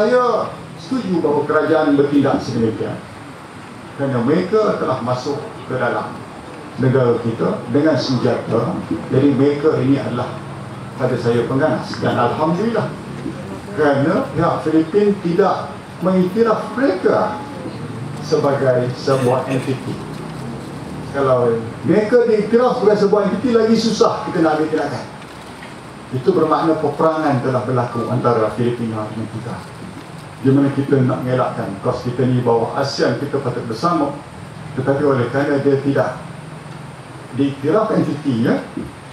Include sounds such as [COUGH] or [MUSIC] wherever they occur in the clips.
saya setuju bahawa kerajaan bertindak sedemikian. Kerana mereka telah masuk ke dalam negara kita dengan senjata. Jadi mereka ini adalah pada saya pengganas dan Alhamdulillah kerana pihak Filipin tidak mengiktiraf mereka sebagai sebuah entiti. Kalau mereka diiktiraf sebagai sebuah entiti lagi susah kita nak ambil itu bermakna peperangan telah berlaku antara Filipina dan kita di mana kita nak mengelakkan. Kos kita ni bawah ASEAN kita patut bersama. Tetapi oleh kerana dia tidak diiktiraf entitinya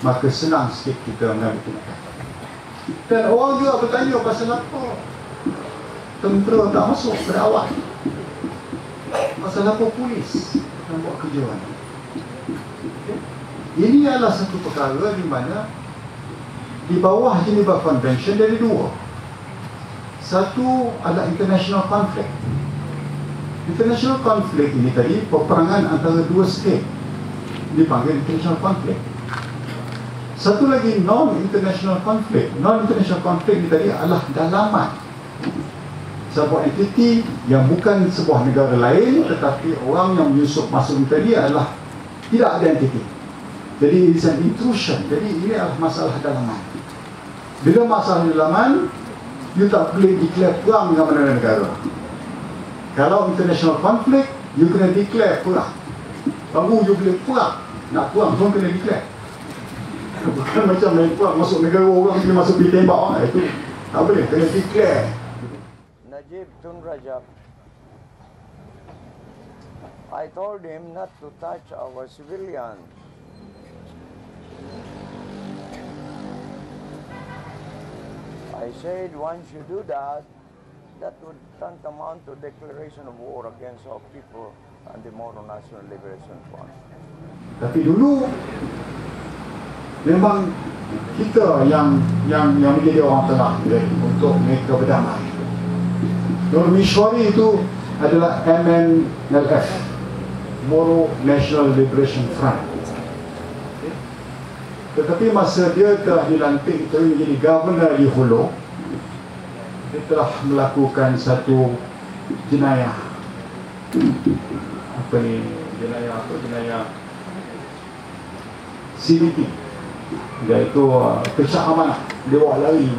maka senang sikit kita mengambil tindakan. Dan orang juga bertanya pasal apa tentera tak masuk pada awal pasal apa polis yang buat kerja ni? Ini adalah satu perkara di mana di bawah Geneva Convention dari dua satu adalah international conflict. International conflict ini tadi peperangan antara dua state dipanggil international conflict. Satu lagi non-international conflict. Non-international conflict ini tadi adalah dalaman sebuah entiti yang bukan sebuah negara lain tetapi orang yang menyusup masuk tadi adalah tidak ada entiti. Jadi ini an intrusion. Jadi ini adalah masalah dalaman. Bila masalah dalaman you tak boleh declare perang dengan mana negara. Kalau international conflict you kena declare perang. Baru you boleh perang. Nak perang pun kena declare. [LAUGHS] Bukan macam main perang masuk negara orang kena masuk pergi tembak. Ah, itu tak boleh kena declare. Najib Tun Rajab. I told him not to touch our civilians. I said once you do that, that would tantamount to declaration of war against our people and the Moro National Liberation Front. Tapi dulu memang kita yang yang yang menjadi orang tengah ya, untuk mereka berdamai. Nur Mishwari itu adalah MNLF Moro National Liberation Front. Tetapi masa dia telah dilantik itu menjadi governor di Hulu, dia telah melakukan satu jenayah. Apa ni? Jenayah apa? Jenayah CBT iaitu uh, kesak amanah dia bawa lari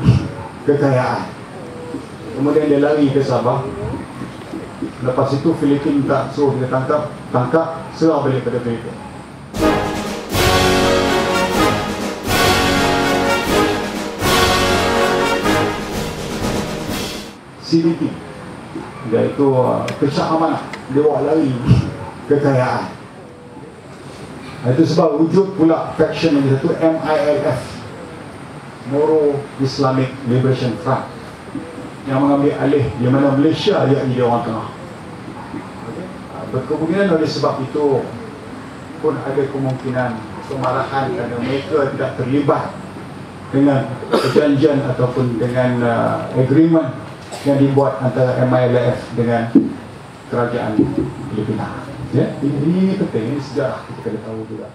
kekayaan kemudian dia lari ke Sabah lepas itu Filipin tak suruh dia tangkap tangkap serah balik pada Filipin CBT iaitu uh, kesak amanah dia bawa lari kekayaan. Itu sebab wujud pula faction yang satu MILF Moro Islamic Liberation Front yang mengambil alih di mana Malaysia dia jadi orang tengah. Berkemungkinan oleh sebab itu pun ada kemungkinan kemarahan kerana mereka tidak terlibat dengan perjanjian ataupun dengan uh, agreement yang dibuat antara MILF dengan kerajaan Filipina. Ya, ini, penting, ini sejarah kita kena tahu juga.